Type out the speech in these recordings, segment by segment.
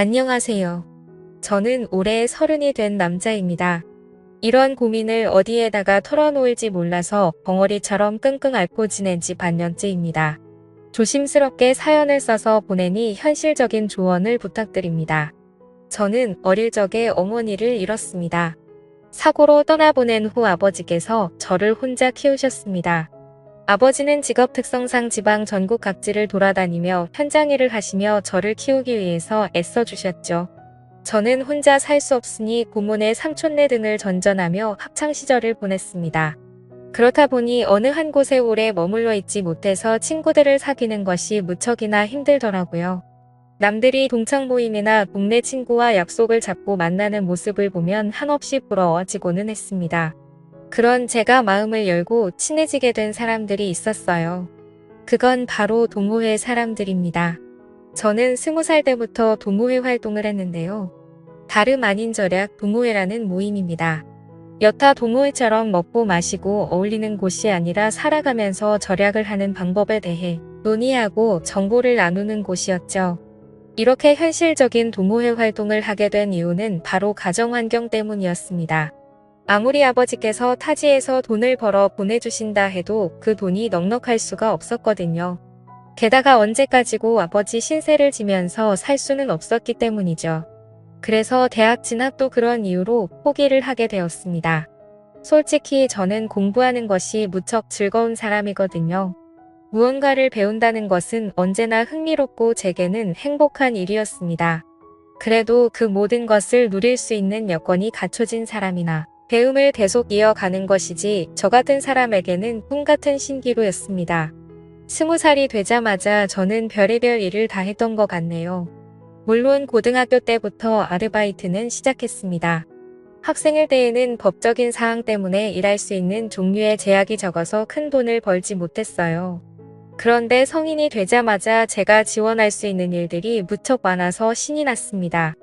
안녕하세요. 저는 올해 서른이 된 남자입니다. 이런 고민을 어디에다가 털어놓을지 몰라서 벙어리처럼 끙끙 앓고 지낸 지 반년째입니다. 조심스럽게 사연을 써서 보내니 현실적인 조언을 부탁드립니다. 저는 어릴 적에 어머니를 잃었습니다. 사고로 떠나보낸 후 아버지께서 저를 혼자 키우셨습니다. 아버지는 직업 특성상 지방 전국 각지를 돌아다니며 현장 일을 하시며 저를 키우기 위해서 애써 주셨죠. 저는 혼자 살 수 없으니 고모네 삼촌네 등을 전전하며 학창시절을 보냈습니다. 그렇다 보니 어느 한 곳에 오래 머물러 있지 못해서 친구들을 사귀는 것이 무척이나 힘들더라고요. 남들이 동창 모임이나 동네 친구와 약속을 잡고 만나는 모습을 보면 한없이 부러워지고는 했습니다. 그런 제가 마음을 열고 친해지게 된 사람들이 있었어요. 그건 바로 동호회 사람들입니다. 저는 스무 살 때부터 동호회 활동을 했는데요. 다름 아닌 절약 동호회라는 모임입니다. 여타 동호회처럼 먹고 마시고 어울리는 곳이 아니라 살아가면서 절약을 하는 방법에 대해 논의하고 정보를 나누는 곳이었죠. 이렇게 현실적인 동호회 활동을 하게 된 이유는 바로 가정 환경 때문이었습니다. 아무리 아버지께서 타지에서 돈을 벌어 보내주신다 해도 그 돈이 넉넉할 수가 없었거든요. 게다가 언제까지고 아버지 신세를 지면서 살 수는 없었기 때문이죠. 그래서 대학 진학도 그런 이유로 포기를 하게 되었습니다. 솔직히 저는 공부하는 것이 무척 즐거운 사람이거든요. 무언가를 배운다는 것은 언제나 흥미롭고 제게는 행복한 일이었습니다. 그래도 그 모든 것을 누릴 수 있는 여건이 갖춰진 사람이나 배움을 계속 이어가는 것이지 저 같은 사람에게는 꿈 같은 신기루였습니다. 스무 살이 되자마자 저는 별의별 일을 다 했던 것 같네요. 물론 고등학교 때부터 아르바이트는 시작했습니다. 학생일 때에는 법적인 사항 때문에 일할 수 있는 종류의 제약이 적어서 큰 돈을 벌지 못했어요. 그런데 성인이 되자마자 제가 지원할 수 있는 일들이 무척 많아서 신이 났습니다.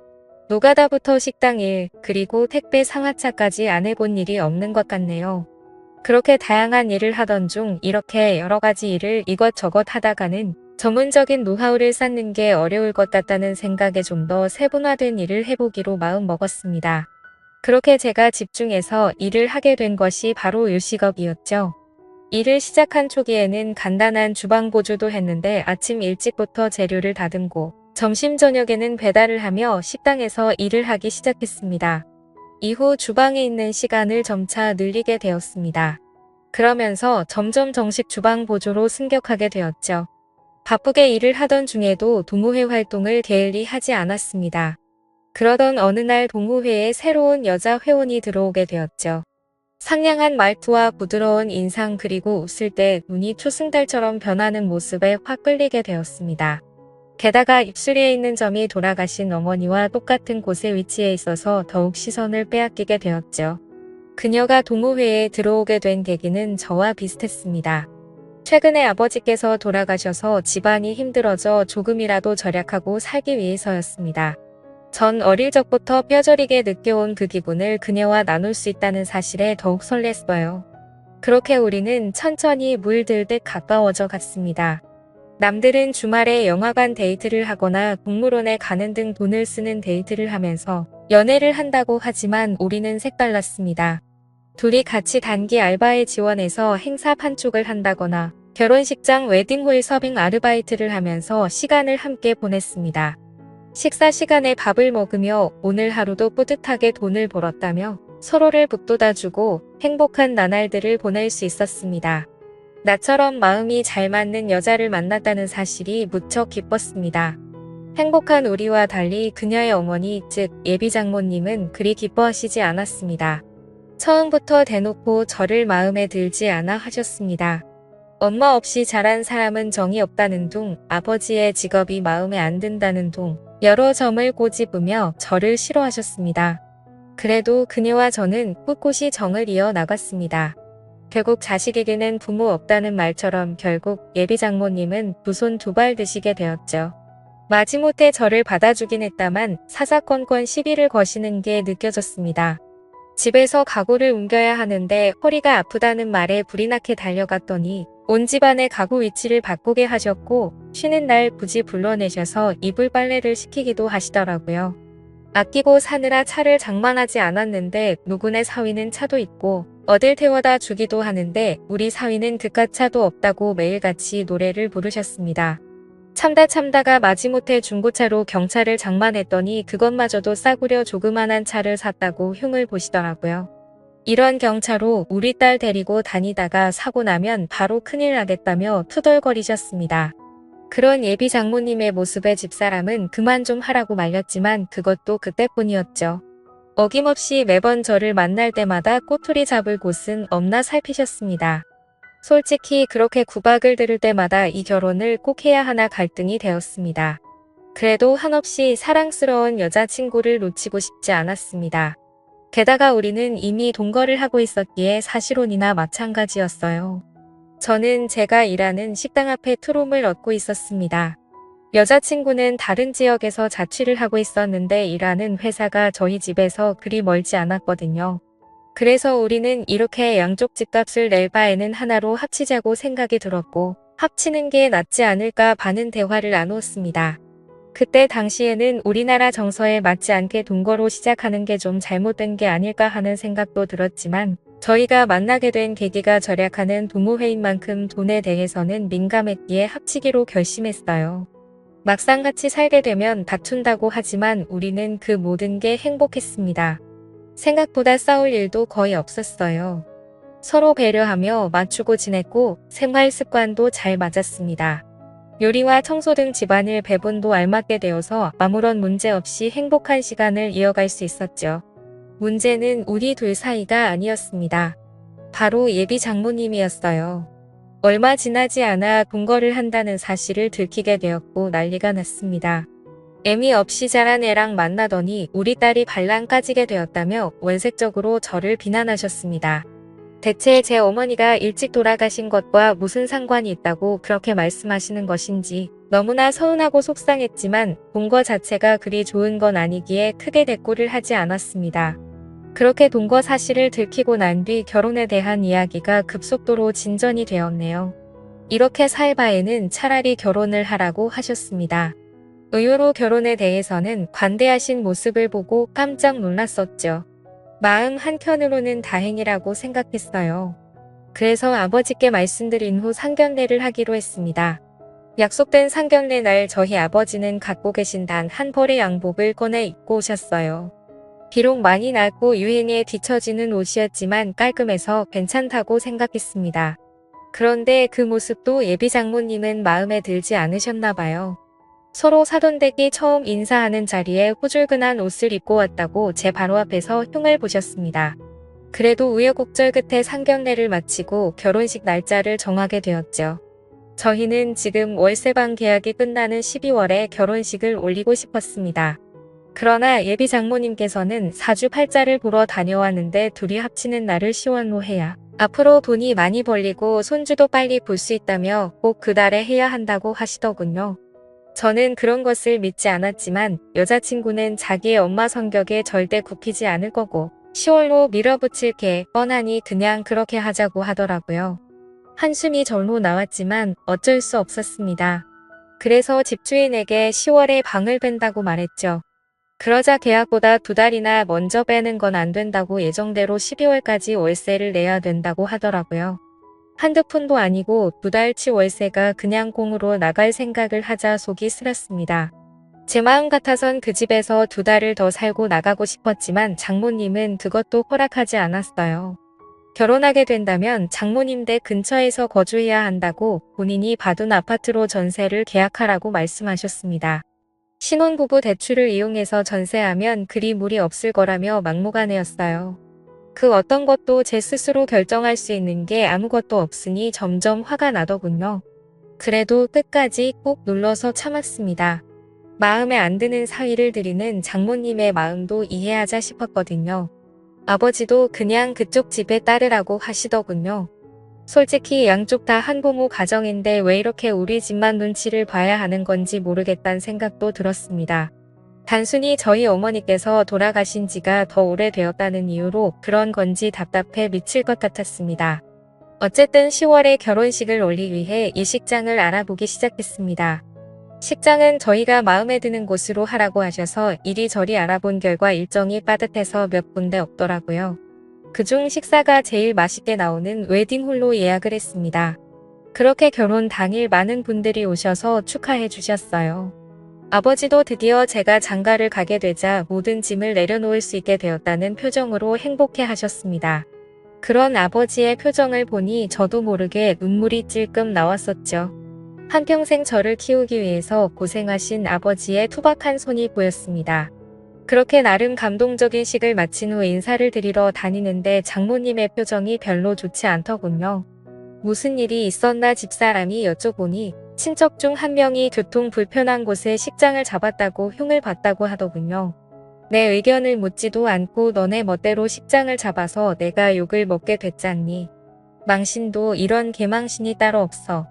노가다부터 식당 일, 그리고 택배 상하차까지 안 해본 일이 없는 것 같네요. 그렇게 다양한 일을 하던 중 이렇게 여러 가지 일을 이것저것 하다가는 전문적인 노하우를 쌓는 게 어려울 것 같다는 생각에 좀 더 세분화된 일을 해보기로 마음 먹었습니다. 그렇게 제가 집중해서 일을 하게 된 것이 바로 요식업이었죠. 일을 시작한 초기에는 간단한 주방 보조도 했는데 아침 일찍부터 재료를 다듬고 점심 저녁에는 배달을 하며 식당에서 일을 하기 시작했습니다. 이후 주방에 있는 시간을 점차 늘리게 되었습니다. 그러면서 점점 정식 주방 보조로 승격하게 되었죠. 바쁘게 일을 하던 중에도 동호회 활동을 게을리 하지 않았습니다. 그러던 어느 날 동호회에 새로운 여자 회원이 들어오게 되었죠. 상냥한 말투와 부드러운 인상 그리고 웃을 때 눈이 초승달처럼 변하는 모습에 확 끌리게 되었습니다. 게다가 입술에 있는 점이 돌아가신 어머니와 똑같은 곳에 위치해 있어서 더욱 시선을 빼앗기게 되었죠. 그녀가 동호회에 들어오게 된 계기는 저와 비슷했습니다. 최근에 아버지께서 돌아가셔서 집안이 힘들어져 조금이라도 절약하고 살기 위해서였습니다. 전 어릴 적부터 뼈저리게 느껴온 그 기분을 그녀와 나눌 수 있다는 사실에 더욱 설렜어요. 그렇게 우리는 천천히 물들듯 가까워져 갔습니다. 남들은 주말에 영화관 데이트를 하거나 동물원에 가는 등 돈을 쓰는 데이트를 하면서 연애를 한다고 하지만 우리는 색달랐습니다. 둘이 같이 단기 알바에 지원해서 행사 판촉을 한다거나 결혼식장 웨딩홀 서빙 아르바이트를 하면서 시간을 함께 보냈습니다. 식사 시간에 밥을 먹으며 오늘 하루도 뿌듯하게 돈을 벌었다며 서로를 북돋아주고 행복한 나날들을 보낼 수 있었습니다. 나처럼 마음이 잘 맞는 여자를 만났다는 사실이 무척 기뻤습니다. 행복한 우리와 달리 그녀의 어머니, 즉 예비 장모님은 그리 기뻐하시지 않았습니다. 처음부터 대놓고 저를 마음에 들지 않아 하셨습니다. 엄마 없이 자란 사람은 정이 없다는 둥, 아버지의 직업이 마음에 안 든다는 둥, 여러 점을 꼬집으며 저를 싫어하셨습니다. 그래도 그녀와 저는 꿋꿋이 정을 이어 나갔습니다. 결국 자식에게는 부모 없다는 말처럼 결국 예비 장모님은 두 손 두 발 드시게 되었죠. 마지못해 저를 받아주긴 했다만 사사건건 시비를 거시는 게 느껴졌습니다. 집에서 가구를 옮겨야 하는데 허리가 아프다는 말에 불이 나게 달려갔더니 온 집안의 가구 위치를 바꾸게 하셨고 쉬는 날 굳이 불러내셔서 이불 빨래를 시키기도 하시더라고요. 아끼고 사느라 차를 장만하지 않았는데 누구네 사위는 차도 있고 어딜 태워다 주기도 하는데 우리 사위는 그깟 차도 없다고 매일같이 노래를 부르셨습니다. 참다 참다가 마지못해 중고차로 경차를 장만했더니 그것마저도 싸구려 조그만한 차를 샀다고 흉을 보시더라고요. 이런 경차로 우리 딸 데리고 다니다가 사고 나면 바로 큰일 나겠다며 투덜거리셨습니다. 그런 예비 장모님의 모습에 집사람은 그만 좀 하라고 말렸지만 그것도 그때뿐이었죠. 어김없이 매번 저를 만날 때마다 꼬투리 잡을 곳은 없나 살피셨습니다. 솔직히 그렇게 구박을 들을 때마다 이 결혼을 꼭 해야 하나 갈등이 되었습니다. 그래도 한없이 사랑스러운 여자친구를 놓치고 싶지 않았습니다. 게다가 우리는 이미 동거를 하고 있었기에 사실혼이나 마찬가지였어요. 저는 제가 일하는 식당 앞에 투룸을 얻고 있었습니다. 여자친구는 다른 지역에서 자취를 하고 있었는데 일하는 회사가 저희 집에서 그리 멀지 않았거든요. 그래서 우리는 이렇게 양쪽 집값을 낼 바에는 하나로 합치자고 생각이 들었고 합치는 게 낫지 않을까 바는 대화를 나누었습니다. 그때 당시에는 우리나라 정서에 맞지 않게 동거로 시작하는 게 좀 잘못된 게 아닐까 하는 생각도 들었지만 저희가 만나게 된 계기가 절약하는 부모회인 만큼 돈에 대해서는 민감했기에 합치기로 결심했어요. 막상 같이 살게 되면 다툰다고 하지만 우리는 그 모든 게 행복했습니다. 생각보다 싸울 일도 거의 없었어요. 서로 배려하며 맞추고 지냈고 생활 습관도 잘 맞았습니다. 요리와 청소 등 집안일 배분도 알맞게 되어서 아무런 문제 없이 행복한 시간을 이어갈 수 있었죠. 문제는 우리 둘 사이가 아니었습니다. 바로 예비 장모님이었어요. 얼마 지나지 않아 동거를 한다는 사실을 들키게 되었고 난리가 났습니다. 애미 없이 자란 애랑 만나더니 우리 딸이 반란 까지게 되었다며 원색적으로 저를 비난하셨습니다. 대체 제 어머니가 일찍 돌아가신 것과 무슨 상관이 있다고 그렇게 말씀하시는 것인지 너무나 서운하고 속상했지만 동거 자체가 그리 좋은 건 아니기에 크게 대꾸를 하지 않았습니다. 그렇게 동거 사실을 들키고 난 뒤 결혼에 대한 이야기가 급속도로 진전이 되었네요. 이렇게 살 바에는 차라리 결혼을 하라고 하셨습니다. 의외로 결혼에 대해서는 관대하신 모습을 보고 깜짝 놀랐었죠. 마음 한켠으로는 다행이라고 생각했어요. 그래서 아버지께 말씀드린 후 상견례를 하기로 했습니다. 약속된 상견례 날 저희 아버지는 갖고 계신 단 한 벌의 양복을 꺼내 입고 오셨어요. 비록 많이 낡고 유행에 뒤처지는 옷이었지만 깔끔해서 괜찮다고 생각했습니다. 그런데 그 모습도 예비 장모님은 마음에 들지 않으셨나 봐요. 서로 사돈댁이 처음 인사하는 자리에 후줄근한 옷을 입고 왔다고 제 바로 앞에서 흉을 보셨습니다. 그래도 우여곡절 끝에 상견례를 마치고 결혼식 날짜를 정하게 되었죠. 저희는 지금 월세방 계약이 끝나는 12월에 결혼식을 올리고 싶었습니다. 그러나 예비 장모님께서는 사주 팔자를 보러 다녀왔는데 둘이 합치는 날을 10월로 해야 앞으로 돈이 많이 벌리고 손주도 빨리 볼 수 있다며 꼭 그 달에 해야 한다고 하시더군요. 저는 그런 것을 믿지 않았지만 여자친구는 자기의 엄마 성격에 절대 굽히지 않을 거고 10월로 밀어붙일 게 뻔하니 그냥 그렇게 하자고 하더라고요. 한숨이 절로 나왔지만 어쩔 수 없었습니다. 그래서 집주인에게 10월에 방을 뺀다고 말했죠. 그러자 계약보다 두 달이나 먼저 빼는 건 안 된다고 예정대로 12월까지 월세를 내야 된다고 하더라고요. 한두 푼도 아니고 두 달치 월세가 그냥 공으로 나갈 생각을 하자 속이 쓰렸습니다. 제 마음 같아선 그 집에서 두 달을 더 살고 나가고 싶었지만 장모님은 그것도 허락하지 않았어요. 결혼하게 된다면 장모님 댁 근처에서 거주해야 한다고 본인이 받은 아파트로 전세를 계약하라고 말씀하셨습니다. 신혼부부 대출을 이용해서 전세하면 그리 무리 없을 거라며 막무가내였어요. 그 어떤 것도 제 스스로 결정할 수 있는 게 아무것도 없으니 점점 화가 나더군요. 그래도 끝까지 꼭 눌러서 참았습니다. 마음에 안 드는 사위를 드리는 장모님의 마음도 이해하자 싶었거든요. 아버지도 그냥 그쪽 집에 따르라고 하시더군요. 솔직히 양쪽 다 한부모 가정인데 왜 이렇게 우리 집만 눈치를 봐야 하는 건지 모르겠다는 생각도 들었습니다. 단순히 저희 어머니께서 돌아가신 지가 더 오래되었다는 이유로 그런 건지 답답해 미칠 것 같았습니다. 어쨌든 10월에 결혼식을 올리기 위해 예식장을 알아보기 시작했습니다. 식장은 저희가 마음에 드는 곳으로 하라고 하셔서 이리저리 알아본 결과 일정이 빠듯해서 몇 군데 없더라고요. 그중 식사가 제일 맛있게 나오는 웨딩홀로 예약을 했습니다. 그렇게 결혼 당일 많은 분들이 오셔서 축하해 주셨어요. 아버지도 드디어 제가 장가를 가게 되자 모든 짐을 내려놓을 수 있게 되었다는 표정으로 행복해 하셨습니다. 그런 아버지의 표정을 보니 저도 모르게 눈물이 찔끔 나왔었죠. 한평생 저를 키우기 위해서 고생하신 아버지의 투박한 손이 보였습니다. 그렇게 나름 감동적인 식을 마친 후 인사를 드리러 다니는데 장모님의 표정이 별로 좋지 않더군요. 무슨 일이 있었나 집사람이 여쭤보니 친척 중 한 명이 교통 불편한 곳에 식장을 잡았다고 흉을 봤다고 하더군요. 내 의견을 묻지도 않고 너네 멋대로 식장을 잡아서 내가 욕을 먹게 됐잖니. 망신도 이런 개망신이 따로 없어.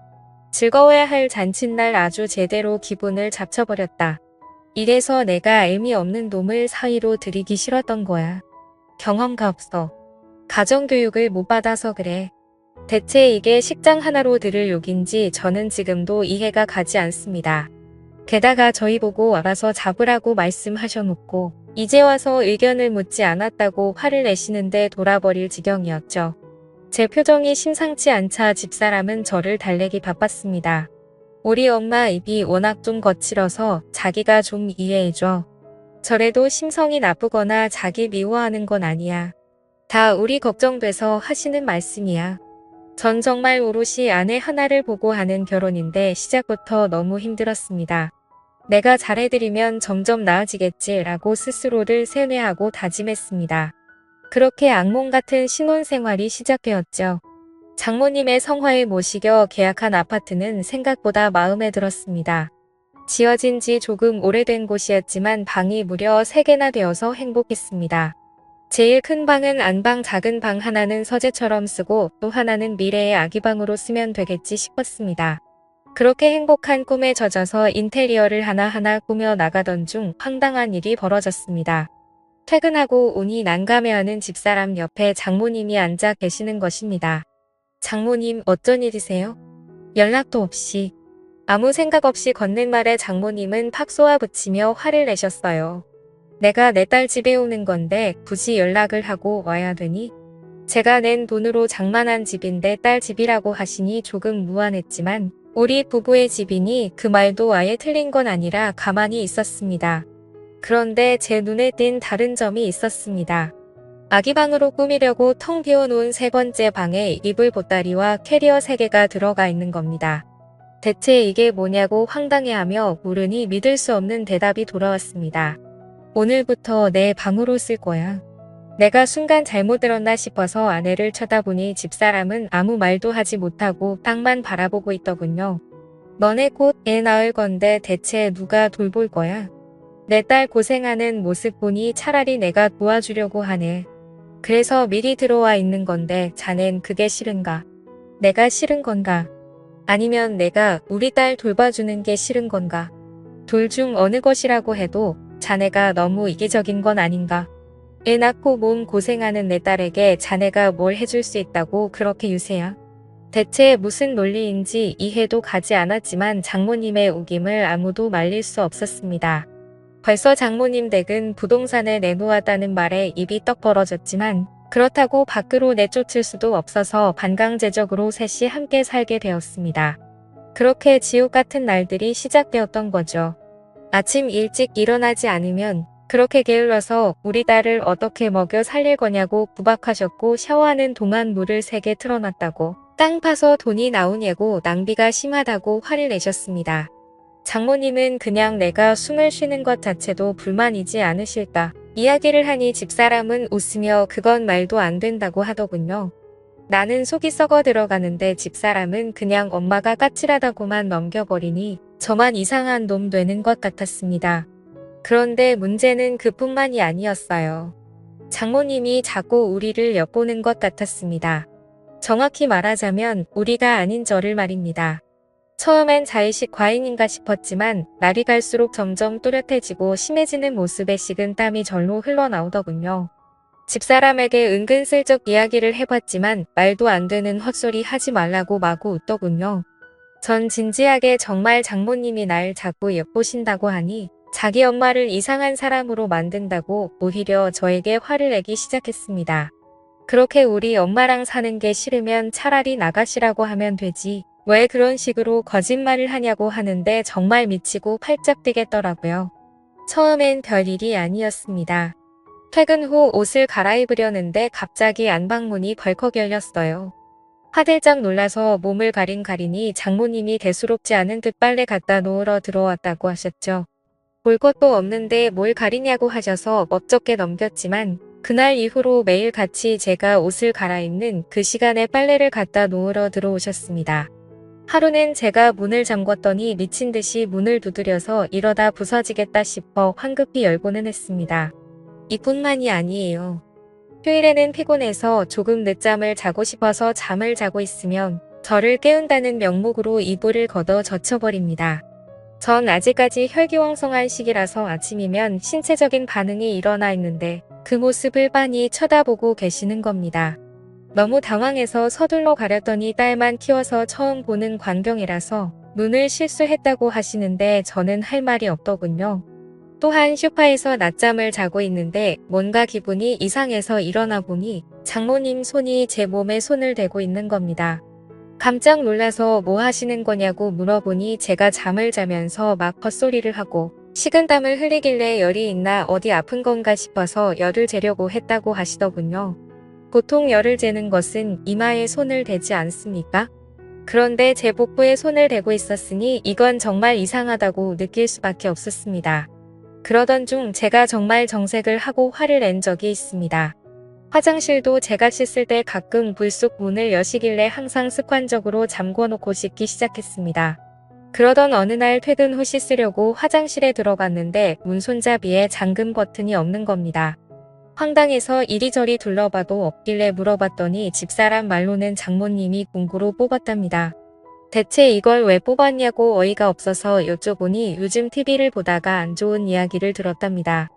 즐거워야 할 잔칫날 아주 제대로 기분을 잡쳐버렸다. 이래서 내가 의미 없는 놈을 사위로 들이기 싫었던 거야. 경험가 없어. 가정교육을 못 받아서 그래. 대체 이게 식장 하나로 들을 욕인지 저는 지금도 이해가 가지 않습니다. 게다가 저희 보고 알아서 잡으라고 말씀하셔놓고 이제 와서 의견을 묻지 않았다고 화를 내시는데 돌아버릴 지경이었죠. 제 표정이 심상치 않자 집사람은 저를 달래기 바빴습니다. 우리 엄마 입이 워낙 좀 거칠어서 자기가 좀 이해해줘. 저래도 심성이 나쁘거나 자기 미워하는 건 아니야. 다 우리 걱정돼서 하시는 말씀이야. 전 정말 오롯이 아내 하나를 보고 하는 결혼인데 시작부터 너무 힘들었습니다. 내가 잘해드리면 점점 나아지겠지라고 스스로를 세뇌하고 다짐했습니다. 그렇게 악몽 같은 신혼생활이 시작되었죠. 장모님의 성화에 모시겨 계약한 아파트는 생각보다 마음에 들었습니다. 지어진 지 조금 오래된 곳이었지만 방이 무려 3개나 되어서 행복했습니다. 제일 큰 방은 안방 작은 방 하나는 서재처럼 쓰고 또 하나는 미래의 아기방으로 쓰면 되겠지 싶었습니다. 그렇게 행복한 꿈에 젖어서 인테리어를 하나하나 꾸며 나가던 중 황당한 일이 벌어졌습니다. 퇴근하고 오니 난감해하는 집사람 옆에 장모님이 앉아 계시는 것입니다. 장모님 어쩐 일이세요? 연락도 없이 아무 생각 없이 건넨 말에 장모님은 팍 쏘아붙이며 화를 내셨어요. 내가 내 딸 집에 오는 건데 굳이 연락을 하고 와야 되니? 제가 낸 돈으로 장만한 집인데 딸 집이라고 하시니 조금 무안했지만 우리 부부의 집이니 그 말도 아예 틀린 건 아니라 가만히 있었습니다. 그런데 제 눈에 띈 다른 점이 있었습니다. 아기 방으로 꾸미려고 텅 비워놓은 세 번째 방에 이불 보따리와 캐리어 3개가 들어가 있는 겁니다. 대체 이게 뭐냐고 황당해하며 물으니 믿을 수 없는 대답이 돌아왔습니다. 오늘부터 내 방으로 쓸 거야. 내가 순간 잘못 들었나 싶어서 아내를 쳐다보니 집사람은 아무 말도 하지 못하고 땅만 바라보고 있더군요. 너네 곧 애 낳을 건데 대체 누가 돌볼 거야? 내 딸 고생하는 모습 보니 차라리 내가 도와주려고 하네. 그래서 미리 들어와 있는 건데 자넨 그게 싫은가? 내가 싫은 건가? 아니면 내가 우리 딸 돌봐주는 게 싫은 건가? 둘 중 어느 것이라고 해도 자네가 너무 이기적인 건 아닌가? 애 낳고 몸 고생하는 내 딸에게 자네가 뭘 해줄 수 있다고 그렇게 유세야? 대체 무슨 논리인지 이해도 가지 않았지만 장모님의 우김을 아무도 말릴 수 없었습니다. 벌써 장모님 댁은 부동산을 내놓았다는 말에 입이 떡 벌어졌지만 그렇다고 밖으로 내쫓을 수도 없어서 반강제적으로 셋이 함께 살게 되었습니다. 그렇게 지옥 같은 날들이 시작되었던 거죠. 아침 일찍 일어나지 않으면 그렇게 게을러서 우리 딸을 어떻게 먹여 살릴 거냐고 구박하셨고 샤워하는 동안 물을 세게 틀어놨다고 땅 파서 돈이 나오냐고 낭비가 심하다고 화를 내셨습니다. 장모님은 그냥 내가 숨을 쉬는 것 자체도 불만이지 않으실까 이야기를 하니 집사람은 웃으며 그건 말도 안 된다고 하더군요. 나는 속이 썩어 들어가는데 집사람은 그냥 엄마가 까칠하다고만 넘겨버리니 저만 이상한 놈 되는 것 같았습니다. 그런데 문제는 그뿐만이 아니었어요. 장모님이 자꾸 우리를 엿보는 것 같았습니다. 정확히 말하자면 우리가 아닌 저를 말입니다. 처음엔 자의식 과잉인가 싶었지만 날이 갈수록 점점 또렷해지고 심해지는 모습에 식은 땀이 절로 흘러나오더군요. 집사람에게 은근슬쩍 이야기를 해봤지만 말도 안 되는 헛소리 하지 말라고 마구 웃더군요. 전 진지하게 정말 장모님이 날 자꾸 엿보신다고 하니 자기 엄마를 이상한 사람으로 만든다고 오히려 저에게 화를 내기 시작했습니다. 그렇게 우리 엄마랑 사는 게 싫으면 차라리 나가시라고 하면 되지. 왜 그런 식으로 거짓말을 하냐고 하는데 정말 미치고 팔짝 뛰겠더라고요. 처음엔 별일이 아니었습니다. 퇴근 후 옷을 갈아입으려는데 갑자기 안방문이 벌컥 열렸어요. 화들짝 놀라서 몸을 가린 가리니 장모님이 대수롭지 않은 듯 빨래 갖다 놓으러 들어왔다고 하셨죠. 볼 것도 없는데 뭘 가리냐고 하셔서 멋쩍게 넘겼지만 그날 이후로 매일 같이 제가 옷을 갈아입는 그 시간에 빨래를 갖다 놓으러 들어오셨습니다. 하루는 제가 문을 잠궜더니 미친 듯이 문을 두드려서 이러다 부서지겠다 싶어 황급히 열고는 했습니다. 이뿐만이 아니에요. 휴일에는 피곤해서 조금 늦잠을 자고 싶어서 잠을 자고 있으면 저를 깨운다는 명목으로 이불을 걷어 젖혀버립니다. 전 아직까지 혈기왕성한 시기라서 아침이면 신체적인 반응이 일어나 있는데 그 모습을 빤히 쳐다보고 계시는 겁니다. 너무 당황해서 서둘러 가렸더니 딸만 키워서 처음 보는 광경이라서 눈을 실수했다고 하시는데 저는 할 말이 없더군요. 또한 쇼파에서 낮잠을 자고 있는데 뭔가 기분이 이상해서 일어나 보니 장모님 손이 제 몸에 손을 대고 있는 겁니다. 깜짝 놀라서 뭐 하시는 거냐고 물어보니 제가 잠을 자면서 막 헛소리를 하고 식은땀을 흘리길래 열이 있나 어디 아픈 건가 싶어서 열을 재려고 했다고 하시더군요. 보통 열을 재는 것은 이마에 손을 대지 않습니까? 그런데 제 복부에 손을 대고 있었으니 이건 정말 이상하다고 느낄 수밖에 없었습니다. 그러던 중 제가 정말 정색을 하고 화를 낸 적이 있습니다. 화장실도 제가 씻을 때 가끔 불쑥 문을 여시길래 항상 습관적으로 잠궈놓고 씻기 시작했습니다. 그러던 어느 날 퇴근 후 씻으려고 화장실에 들어갔는데 문 손잡이에 잠금 버튼이 없는 겁니다. 황당해서 이리저리 둘러봐도 없길래 물어봤더니 집사람 말로는 장모님이 공구로 뽑았답니다. 대체 이걸 왜 뽑았냐고 어이가 없어서 여쭤보니 요즘 TV를 보다가 안 좋은 이야기를 들었답니다.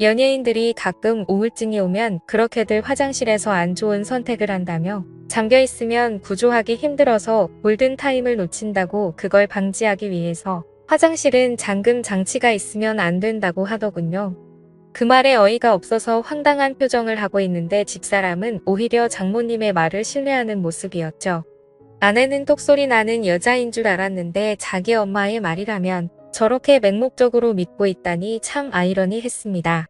연예인들이 가끔 우울증이 오면 그렇게들 화장실에서 안 좋은 선택을 한다며 잠겨 있으면 구조하기 힘들어서 골든타임을 놓친다고 그걸 방지하기 위해서 화장실은 잠금 장치가 있으면 안 된다고 하더군요. 그 말에 어이가 없어서 황당한 표정을 하고 있는데 집사람은 오히려 장모님의 말을 신뢰하는 모습이었죠. 아내는 똑소리 나는 여자인 줄 알았는데 자기 엄마의 말이라면 저렇게 맹목적으로 믿고 있다니 참 아이러니했습니다.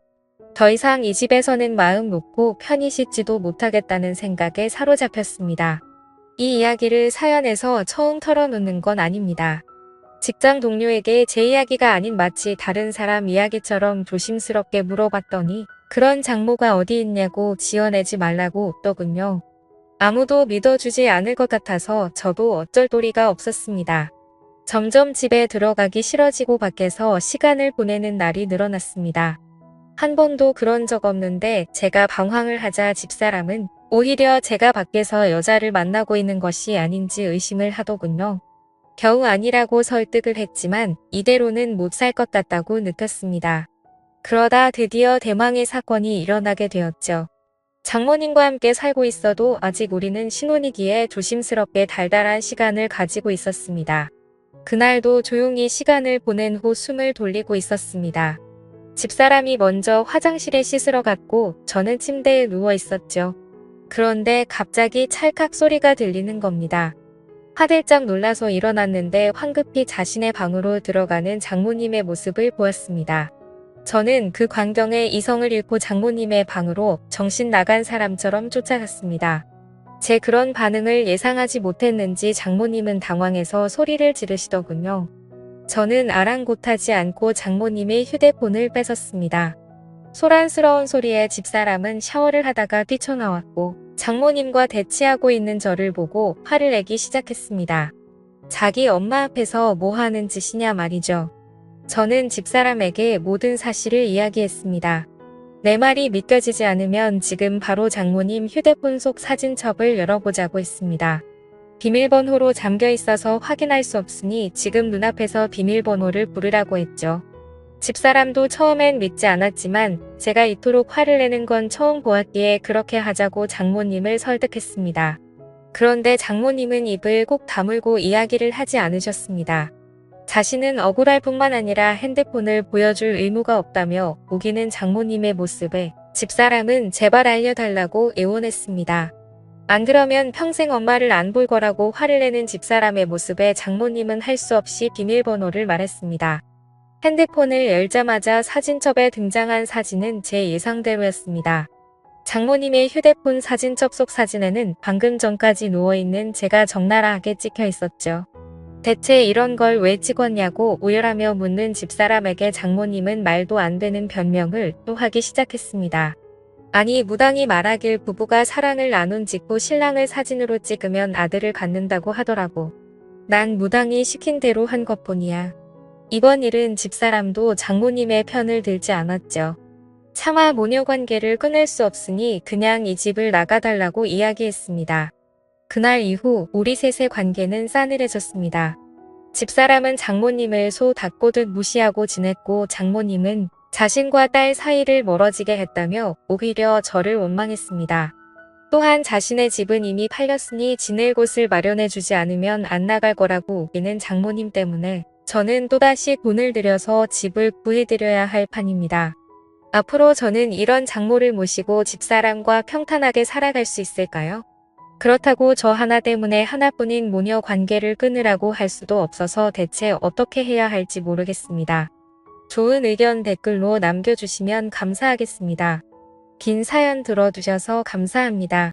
더 이상 이 집에서는 마음 놓고 편히 씻지도 못하겠다는 생각에 사로잡혔습니다. 이 이야기를 사연에서 처음 털어놓는 건 아닙니다. 직장 동료에게 제 이야기가 아닌 마치 다른 사람 이야기처럼 조심스럽게 물어봤더니 그런 장모가 어디 있냐고 지어내지 말라고 웃더군요. 아무도 믿어주지 않을 것 같아서 저도 어쩔 도리가 없었습니다. 점점 집에 들어가기 싫어지고 밖에서 시간을 보내는 날이 늘어났습니다. 한 번도 그런 적 없는데 제가 방황을 하자 집사람은 오히려 제가 밖에서 여자를 만나고 있는 것이 아닌지 의심을 하더군요. 겨우 아니라고 설득을 했지만 이대로는 못 살 것 같다고 느꼈습니다. 그러다 드디어 대망의 사건이 일어나게 되었죠. 장모님과 함께 살고 있어도 아직 우리는 신혼이기에 조심스럽게 달달한 시간을 가지고 있었습니다. 그날도 조용히 시간을 보낸 후 숨을 돌리고 있었습니다. 집사람이 먼저 화장실에 씻으러 갔고 저는 침대에 누워 있었죠. 그런데 갑자기 찰칵 소리가 들리는 겁니다. 화들짝 놀라서 일어났는데 황급히 자신의 방으로 들어가는 장모님의 모습을 보았습니다. 저는 그 광경에 이성을 잃고 장모님의 방으로 정신 나간 사람처럼 쫓아갔습니다. 제 그런 반응을 예상하지 못했는지 장모님은 당황해서 소리를 지르시더군요. 저는 아랑곳하지 않고 장모님의 휴대폰을 뺏었습니다. 소란스러운 소리에 집사람은 샤워를 하다가 뛰쳐나왔고 장모님과 대치하고 있는 저를 보고 화를 내기 시작했습니다. 자기 엄마 앞에서 뭐 하는 짓이냐 말이죠. 저는 집사람에게 모든 사실을 이야기했습니다. 내 말이 믿겨지지 않으면 지금 바로 장모님 휴대폰 속 사진첩을 열어보자고 했습니다. 비밀번호로 잠겨 있어서 확인할 수 없으니 지금 눈앞에서 비밀번호를 부르라고 했죠. 집사람도 처음엔 믿지 않았지만 제가 이토록 화를 내는 건 처음 보았기에 그렇게 하자고 장모님을 설득했습니다. 그런데 장모님은 입을 꼭 다물고 이야기를 하지 않으셨습니다. 자신은 억울할 뿐만 아니라 핸드폰을 보여줄 의무가 없다며 우기는 장모님의 모습에 집사람은 제발 알려달라고 애원했습니다. 안 그러면 평생 엄마를 안 볼 거라고 화를 내는 집사람의 모습에 장모님은 할 수 없이 비밀번호를 말했습니다. 핸드폰을 열자마자 사진첩에 등장한 사진은 제 예상대로였습니다. 장모님의 휴대폰 사진첩 속 사진에는 방금 전까지 누워있는 제가 적나라하게 찍혀 있었죠. 대체 이런 걸 왜 찍었냐고 오열하며 묻는 집사람에게 장모님은 말도 안 되는 변명을 또 하기 시작했습니다. 아니 무당이 말하길 부부가 사랑을 나눈 직후 신랑을 사진으로 찍으면 아들을 갖는다고 하더라고. 난 무당이 시킨 대로 한 것뿐이야. 이번 일은 집사람도 장모님의 편을 들지 않았죠. 차마 모녀 관계를 끊을 수 없으니 그냥 이 집을 나가달라고 이야기했습니다. 그날 이후 우리 셋의 관계는 싸늘해졌습니다. 집사람은 장모님을 소 닫고듯 무시하고 지냈고 장모님은 자신과 딸 사이를 멀어지게 했다며 오히려 저를 원망했습니다. 또한 자신의 집은 이미 팔렸으니 지낼 곳을 마련해주지 않으면 안 나갈 거라고 우기는 장모님 때문에 저는 또다시 돈을 들여서 집을 구해드려야 할 판입니다. 앞으로 저는 이런 장모를 모시고 집사람과 평탄하게 살아갈 수 있을까요? 그렇다고 저 하나 때문에 하나뿐인 모녀 관계를 끊으라고 할 수도 없어서 대체 어떻게 해야 할지 모르겠습니다. 좋은 의견 댓글로 남겨주시면 감사하겠습니다. 긴 사연 들어주셔서 감사합니다.